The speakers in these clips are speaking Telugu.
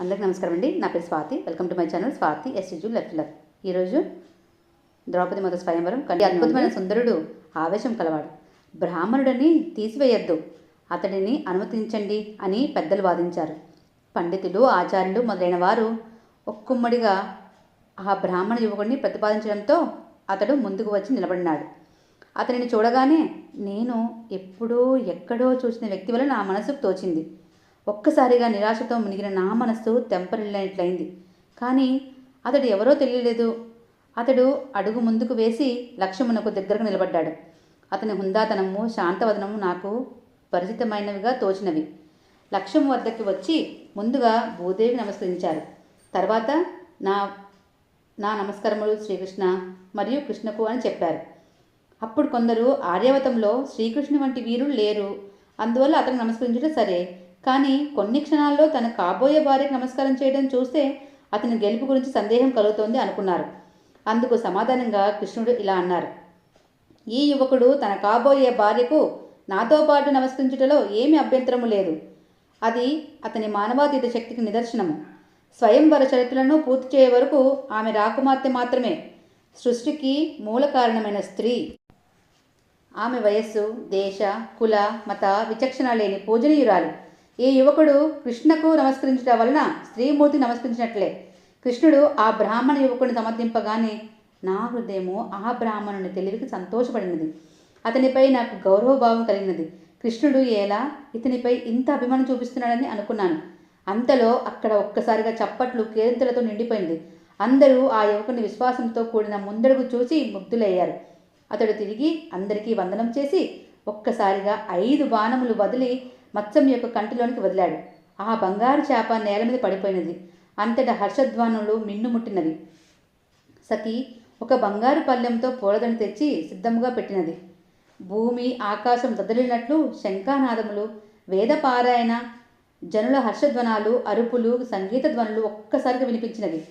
అందరికీ నమస్కారం అండి. నా పేరు Swathi. Welcome to my channel Swathi ఎస్టిజు left left ఈరోజు ద్రౌపది మొదటి స్వయంవరం కంటి అద్భుతమైన సుందరుడు ఆవేశం కలవాడు. బ్రాహ్మణుడని తీసివేయద్దు. అతడిని అనుమతించండి అని పెద్దలు వాదించారు. పండితులు ఆచార్యులు మొదలైన వారు ఒక్కుమ్మడిగా ఆ బ్రాహ్మణ యువకుడిని ప్రతిపాదించడంతో అతడు ముందుకు వచ్చి నిలబడినాడు. అతనిని చూడగానే నేను ఎప్పుడో ఎక్కడో చూసిన వ్యక్తి వల్ల నా మనసుకు తోచింది. ఒక్కసారిగా నిరాశతో మునిగిన నా మనస్సు తెంపరిల్లినట్లయింది. కానీ అతడు ఎవరో తెలియలేదు. అతడు అడుగు ముందుకు వేసి లక్ష్యమునకు దగ్గరకు నిలబడ్డాడు. అతని హుందాతనము శాంతవదనము నాకు పరిచితమైనవిగా తోచినవి. లక్ష్యం వద్దకి వచ్చి ముందుగా భూదేవి నమస్కరించారు. తర్వాత నా నా నమస్కారములు శ్రీకృష్ణ మరియు కృష్ణకు అని చెప్పారు. అప్పుడు కొందరు ఆర్యవతంలో శ్రీకృష్ణు వంటి వీరులు లేరు. అందువల్ల అతను నమస్కరించడం సరే. కానీ కొన్ని క్షణాల్లో తన కాబోయే భార్యకు నమస్కారం చేయడం చూస్తే అతని గెలుపు గురించి సందేహం కలుగుతోంది అనుకున్నారు. అందుకు సమాధానంగా కృష్ణుడు ఇలా అన్నారు. ఈ యువకుడు తన కాబోయే భార్యకు నాతో పాటు నమస్కరించుటలో ఏమి అభ్యంతరము లేదు. అది అతని మానవాతీత శక్తికి నిదర్శనము. స్వయంవర చరిత్రలను పూర్తి చేయే వరకు ఆమె రాకుమార్తె మాత్రమే సృష్టికి మూల కారణమైన స్త్రీ. ఆమె వయస్సు దేశ కుల మత విచక్షణ లేని పూజనీయురాలు. ఈ యువకుడు కృష్ణకు నమస్కరించడం వలన స్త్రీమూర్తి నమస్కరించినట్లే. కృష్ణుడు ఆ బ్రాహ్మణ యువకుడిని సమర్థింపగానే నా హృదయము ఆ బ్రాహ్మణుని తెలివికి సంతోషపడినది. అతనిపై నాకు గౌరవభావం కలిగినది. కృష్ణుడు ఎలా? ఇతనిపై ఇంత అభిమానం చూపిస్తున్నాడని అనుకున్నాను. అంతలో అక్కడ ఒక్కసారిగా చప్పట్లు కేరింతలతో నిండిపోయింది. అందరూ ఆ యువకుని విశ్వాసంతో కూడిన ముందడుగు చూసి ముగ్ధులయ్యారు. అతడు తిరిగి అందరికీ వందనం చేసి ఒక్కసారిగా ఐదు బాణములు వదిలి మత్సం యొక్క కంటిలోనికి వదిలాడు. ఆ బంగారు చేప నేల మీద పడిపోయినది. అంతటా హర్షధ్వానులు మిన్నుముట్టినవి సఖి ఒక బంగారు పళ్ళెంతో పూలదండ తెచ్చి సిద్ధముగా పెట్టినది. భూమి ఆకాశం దదలినట్లు శంఖానాదములు వేదపారాయణ జనుల హర్షధ్వనాలు అరుపులు సంగీత ధ్వనులు ఒక్కసారిగా వినిపించినవి.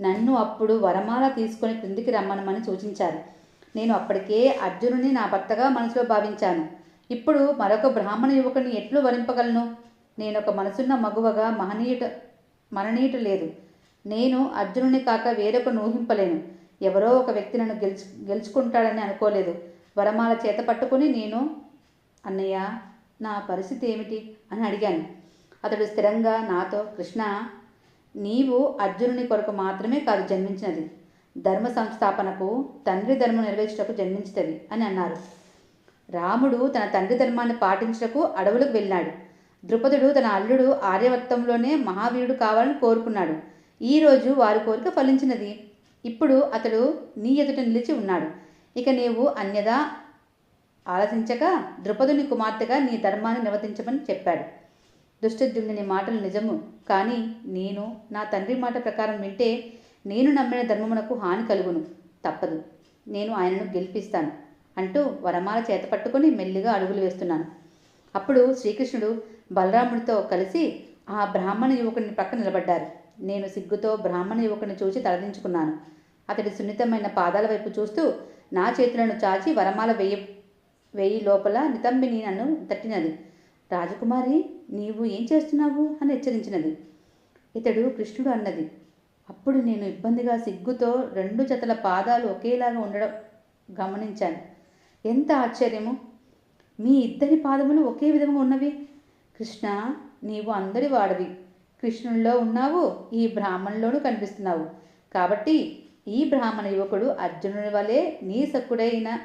నన్ను అప్పుడు వరమాల తీసుకొని క్రిందికి రమ్మనమని సూచించారు. నేను అప్పటికే అర్జునుని నా భర్తగా మనసులో భావించాను. ఇప్పుడు మరొక బ్రాహ్మణ యువకుని ఎట్లు వరింపగలను? నేను ఒక మనసున్న మగువగా మహనీయుట మననీయుట లేదు. నేను అర్జునుని కాక వేరొకను ఊహింపలేను. ఎవరో ఒక వ్యక్తి నన్ను గెలుచు గెలుచుకుంటాడని అనుకోలేదు. వరమాల చేత పట్టుకుని నేను అన్నయ్య నా పరిస్థితి ఏమిటి? అని అడిగాను. అతడు స్థిరంగా నాతో కృష్ణ నీవు అర్జునుని కొరకు మాత్రమే కాదు జన్మించినది. ధర్మ సంస్థాపనకు తండ్రి ధర్మం నెరవేర్చుటకు జన్మించుతుంది అని అన్నారు. రాముడు తన తండ్రి ధర్మాన్ని పాటించటకు అడవులకు వెళ్ళాడు. ద్రుపదుడు తన అల్లుడు ఆర్యవర్తంలోనే మహావీరుడు కావాలని కోరుకున్నాడు. ఈరోజు వారి కోరిక ఫలించినది. ఇప్పుడు అతడు నీ ఎదుట నిలిచి ఉన్నాడు. ఇక నీవు అన్యదా? ఆలోచించక ద్రుపదుని కుమార్తెగా నీ ధర్మాన్ని నిర్వర్తించమని చెప్పాడు. దుష్టద్యుమ్ని మాటలు నిజము. కానీ నేను నా తండ్రి మాట ప్రకారం వింటే నేను నమ్మిన ధర్మమునకు హాని కలుగును. తప్పదు. నేను ఆయనను గెలిపిస్తాను. అంటూ వరమాల చేత పట్టుకొని మెల్లిగా అడుగులు వేస్తున్నాను. అప్పుడు శ్రీకృష్ణుడు బలరాముడితో కలిసి ఆ బ్రాహ్మణ యువకుని పక్కన నిలబడ్డారు. నేను సిగ్గుతో బ్రాహ్మణ యువకుని చూసి తలదించుకున్నాను. అతడి సున్నితమైన పాదాల వైపు చూస్తూ నా చేతులను చాచి వరమాల వెయ్యి వెయ్యి లోపల నితంబిని నన్ను తట్టినది. రాజకుమారి నీవు ఏం చేస్తున్నావు? అని హెచ్చరించినది. ఇతడు కృష్ణుడు అన్నది. అప్పుడు నేను ఇబ్బందిగా సిగ్గుతో రెండు జతల పాదాలు ఒకేలాగా ఉండడం గమనించాను. ఎంత ఆశ్చర్యము. మీ ఇద్దరి పాదములు ఒకే విధంగా ఉన్నవి. కృష్ణ నీవు అందరి వాడివి. కృష్ణుల్లో ఉన్నావు ఈ బ్రాహ్మణులోనూ కనిపిస్తున్నావు. కాబట్టి ఈ బ్రాహ్మణ యువకుడు అర్జునుని వలె నీ సకుడైన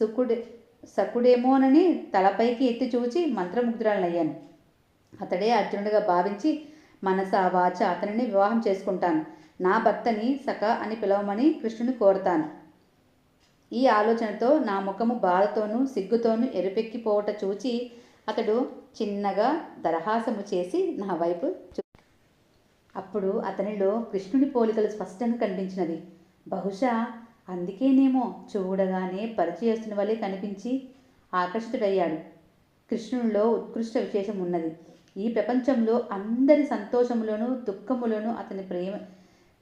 సుకుడే సకుడేమోనని తలపైకి ఎత్తి చూచి మంత్రముగ్ధురాలయ్యాను అతడే అర్జునుడిగా భావించి మనస వాచ అతనిని వివాహం చేసుకుంటాను. నా భర్తని సఖ అని పిలవమని కృష్ణుని కోరతాను. ఈ ఆలోచనతో నా ముఖము బాధతోనూ సిగ్గుతోనూ ఎరుపెక్కిపోవట చూచి అతడు చిన్నగా దరహాసము చేసి నా వైపు చూ అప్పుడు అతనిలో కృష్ణుని పోలికలు స్పష్టంగా కనిపించినవి. బహుశా అందుకేనేమో చూడగానే పరిచయస్తుని వలె కనిపించి ఆకర్షితుడయ్యాడు. కృష్ణునిలో ఉత్కృష్ట విశేషం ఉన్నది. ఈ ప్రపంచంలో అందరి సంతోషములోనూ దుఃఖములోనూ అతని ప్రేమ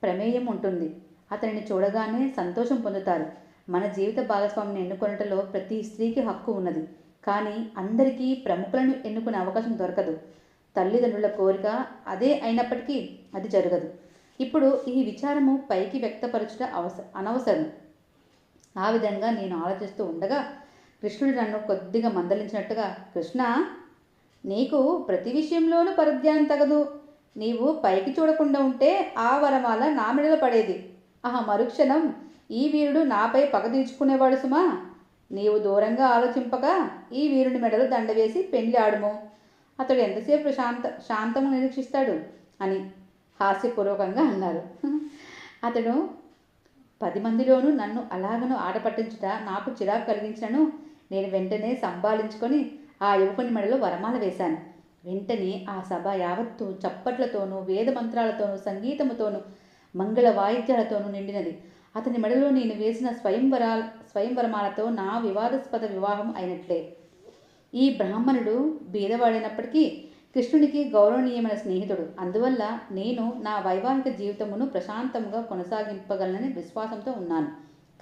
ప్రమేయం ఉంటుంది. అతనిని చూడగానే సంతోషం పొందుతారు. మన జీవిత భాగస్వామిని ఎన్నుకొనటలో ప్రతి స్త్రీకి హక్కు ఉన్నది. కానీ అందరికీ ప్రముఖులను ఎన్నుకునే అవకాశం దొరకదు. తల్లిదండ్రుల కోరిక అదే అయినప్పటికీ అది జరగదు. ఇప్పుడు ఈ విచారము పైకి వ్యక్తపరచుట అవస అనవసరం. ఆ విధంగా నేను ఆలోచిస్తూ ఉండగా కృష్ణుడు నన్ను కొద్దిగా మందలించినట్టుగా కృష్ణ నీకు ప్రతి విషయంలోనూ పరధ్యానం తగదు. నీవు పైకి చూడకుండా ఉంటే ఆ వరమాల నా మెడలో పడేది. ఆహా మరుక్షణం ఈ వీరుడు నాపై పగ తీర్చుకునేవాడు సుమా. నీవు దూరంగా ఆలోచింపక ఈ వీరుని మెడలో దండ వేసి పెళ్ళి ఆడుము. అతడు ఎంతసేపు శాంత శాంతము నిరీక్షిస్తాడు? అని హాస్యపూర్వకంగా అన్నారు. అతడు పది మందిలోనూ నన్ను అలాగను ఆట పట్టించుట నాకు చిరాకు కలిగించను నేను వెంటనే సంభాళించుకొని ఆ యువకుని మెడలో వరమాల వేశాను. వెంటనే ఆ సభ యావత్తు చప్పట్లతోనూ వేద మంత్రాలతోనూ సంగీతముతోనూ మంగళ వాయిద్యాలతోనూ నిండినది. అతని మెడలో నేను వేసిన స్వయంవరా స్వయంవరమాలతో నా వివాదాస్పద వివాహం అయినట్లే. ఈ బ్రాహ్మణుడు బీదవాడైనప్పటికీ కృష్ణునికి గౌరవనీయమైన స్నేహితుడు. అందువల్ల నేను నా వైవాహిక జీవితమును ప్రశాంతంగా కొనసాగింపగలనని విశ్వాసంతో ఉన్నాను.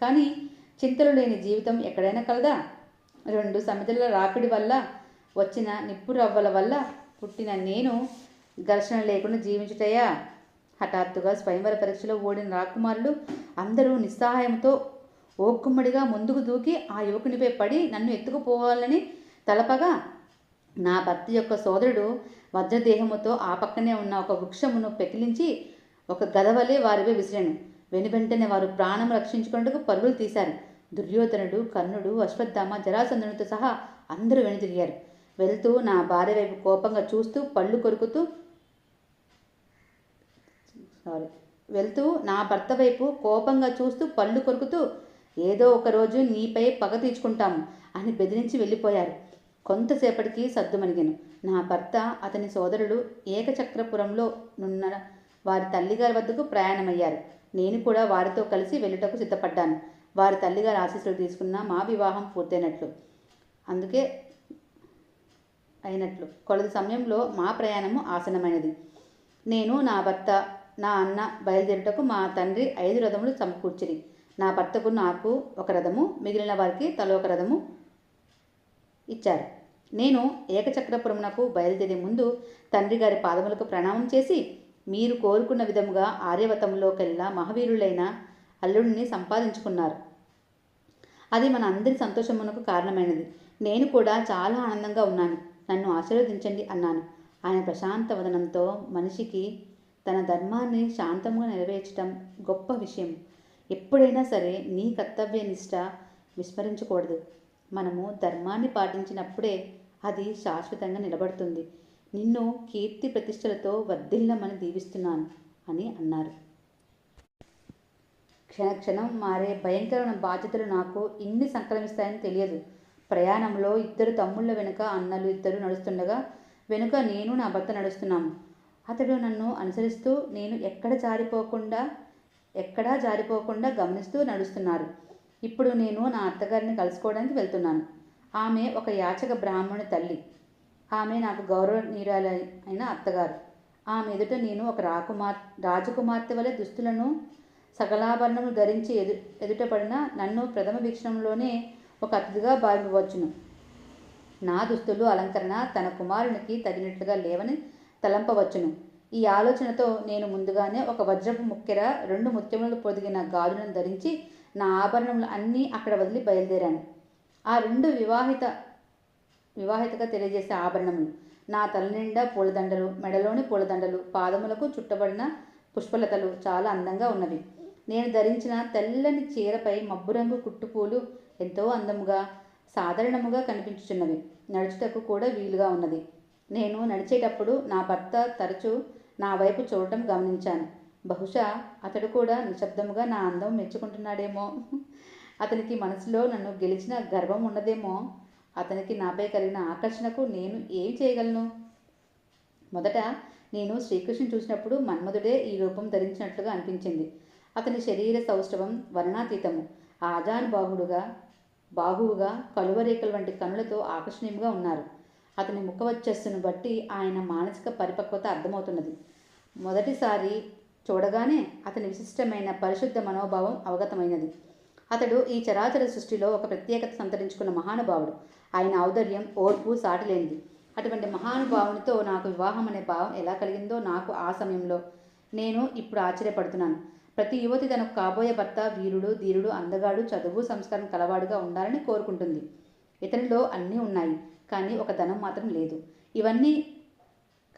కానీ చింతలు లేని జీవితం ఎక్కడైనా కలదా? రెండు సమితుల రాపిడి వల్ల వచ్చిన నిప్పు రవ్వల వల్ల పుట్టిన నేను ఘర్షణ లేకుండా జీవించుటయా? హఠాత్తుగా స్వయంవర పరీక్షలో ఓడిన రాకుమారులు అందరూ నిస్సహాయంతో ఓక్కుమ్మడిగా ముందుకు దూకి ఆ యువకునిపై పడి నన్ను ఎత్తుకుపోవాలని తలపగా నా భర్త యొక్క సోదరుడు వజ్రదేహముతో ఆ పక్కనే ఉన్న ఒక వృక్షమును పెకిలించి ఒక గదవలే వారిపై విసిరాను. వెనువెంటనే వారు ప్రాణం రక్షించుకుంటూ పరుగులు తీశారు. దుర్యోధనుడు కర్ణుడు అశ్వత్థామ జరాసంధునితో సహా అందరూ వెనుతిరిగారు వెళ్తూ నా భార్య వైపు కోపంగా చూస్తూ పళ్ళు కొరుకుతూ సారీ. వెళ్తూ నా భర్త వైపు కోపంగా చూస్తూ పళ్ళు కొరుకుతూ ఏదో ఒక రోజు నీపై పగ తీర్చుకుంటాము అని బెదిరించి వెళ్ళిపోయారు. కొంతసేపటికి సద్దుమణిగాను నా భర్త అతని సోదరుడు ఏకచక్రపురంలో నున్న వారి తల్లిగారి వద్దకు ప్రయాణమయ్యారు. నేను కూడా వారితో కలిసి వెళ్ళుటకు సిద్ధపడ్డాను. వారి తల్లిగారి ఆశీస్సులు తీసుకున్న మా వివాహం పూర్తయినట్లు. అందుకే అయినట్లు. కొలది సమయంలో మా ప్రయాణము ఆసనమైనది నేను నా భర్త నా అన్న బయలుదేరుటకు మా తండ్రి ఐదు రథములు సమకూర్చిరి. నా భర్తకు నాకు ఒక రథము మిగిలిన వారికి తల ఒక రథము ఇచ్చారు. నేను ఏకచక్రపురమునకు బయలుదేరే ముందు తండ్రి గారి పాదములకు ప్రణామం చేసి మీరు కోరుకున్న విధముగా ఆర్యవతంలోకెల్లా మహావీరులైన అల్లుడిని సంపాదించుకున్నారు. అది మన అందరి సంతోషమునకు కారణమైనది. నేను కూడా చాలా ఆనందంగా ఉన్నాను. నన్ను ఆశీర్వదించండి అన్నాను. ఆయన ప్రశాంత వదనంతో మనిషికి తన ధర్మాన్ని శాంతంగా నెరవేర్చడం గొప్ప విషయం. ఎప్పుడైనా సరే నీ కర్తవ్య నిష్ట విస్మరించకూడదు. మనము ధర్మాన్ని పాటించినప్పుడే అది శాశ్వతంగా నిలబడుతుంది. నిన్ను కీర్తి ప్రతిష్టలతో వర్ధిల్లమని దీవిస్తున్నాను అని అన్నారు. క్షణక్షణం మారే భయంకరమైన బాధ్యతలు నాకు ఇన్ని సంక్రమిస్తాయని తెలియదు. ప్రయాణంలో ఇద్దరు తమ్ముళ్ళ వెనుక అన్నలు ఇద్దరు నడుస్తుండగా వెనుక నేను నా భర్త నడుస్తున్నాము. అతడు నన్ను అనుసరిస్తూ నేను ఎక్కడ జారిపోకుండా ఎక్కడా జారిపోకుండా గమనిస్తూ నడుస్తున్నారు. ఇప్పుడు నేను నా అత్తగారిని కలుసుకోవడానికి వెళ్తున్నాను. ఆమె ఒక యాచక బ్రాహ్మణి తల్లి. ఆమె నాకు గౌరవనీయురాలు అయిన అత్తగారు. ఆమె ఎదుట నేను ఒక రాకుమార్ రాజకుమార్తె వలె దుస్తులను సకలాభరణములు ధరించి ఎదు ఎదుటపడిన నన్ను ప్రథమ వీక్షణంలోనే ఒక అతిథిగా భావించవచ్చును నా దుస్తులు అలంకరణ తన కుమారునికి తగినట్లుగా లేవని తలంపవచ్చును. ఈ ఆలోచనతో నేను ముందుగానే ఒక వజ్రపు ముక్కెర రెండు ముత్యములు పొదిగిన గాజులను ధరించి నా ఆభరణములు అన్నీ అక్కడ వదిలి బయలుదేరాను. ఆ రెండు వివాహిత వివాహితగా తెలియజేసే ఆభరణములు నా తల నిండా పూలదండలు మెడలోని పూలదండలు పాదములకు చుట్టబడిన పుష్పలతలు చాలా అందంగా ఉన్నవి. నేను ధరించిన తెల్లని చీరపై మబ్బురంగు కుట్టుపూలు ఎంతో అందముగా సాధారణముగా కనిపించుచున్నవి. నడుచుటకు కూడా వీలుగా ఉన్నది. నేను నడిచేటప్పుడు నా భర్త తరచూ నా వైపు చూడటం గమనించాను. బహుశా అతడు కూడా నిశ్శబ్దముగా నా అందం మెచ్చుకుంటున్నాడేమో. అతనికి మనసులో నన్ను గెలిచిన గర్వం ఉన్నదేమో. అతనికి నాపై కలిగిన ఆకర్షణకు నేను ఏం చేయగలను? మొదట నేను శ్రీకృష్ణుని చూసినప్పుడు మన్మధుడే ఈ రూపం ధరించినట్లుగా అనిపించింది. అతని శరీర సౌష్ఠవం వర్ణాతీతము. ఆజానుబాహుడుగా బాహువుగా కలువరేఖల వంటి కనులతో ఆకర్షణీయంగా ఉన్నారు. అతని ముఖవచ్చస్సును బట్టి ఆయన మానసిక పరిపక్వత అర్థమవుతున్నది. మొదటిసారి చూడగానే అతని విశిష్టమైన పరిశుద్ధ మనోభావం అవగతమైనది. అతడు ఈ చరాచర సృష్టిలో ఒక ప్రత్యేకత సంతరించుకున్న మహానుభావుడు. ఆయన ఔదర్యం ఓర్పు సాటిలేనిది అటువంటి మహానుభావునితో నాకు వివాహం అనే భావం ఎలా కలిగిందో నాకు ఆ సమయంలో నేను ఇప్పుడు ఆశ్చర్యపడుతున్నాను. ప్రతి యువతి తనకు కాబోయే భర్త వీరుడు ధీరుడు అందగాడు చదువు సంస్కారం కలవాడుగా ఉండాలని కోరుకుంటుంది. ఇతనిలో అన్నీ ఉన్నాయి. కానీ ఒక ధనం మాత్రం లేదు. ఇవన్నీ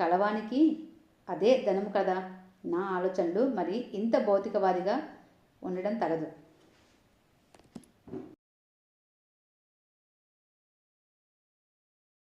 కలవానికి అదే ధనం కదా? నా ఆలోచనలు మరి ఇంత భౌతికవాదిగా ఉండడం తగదు.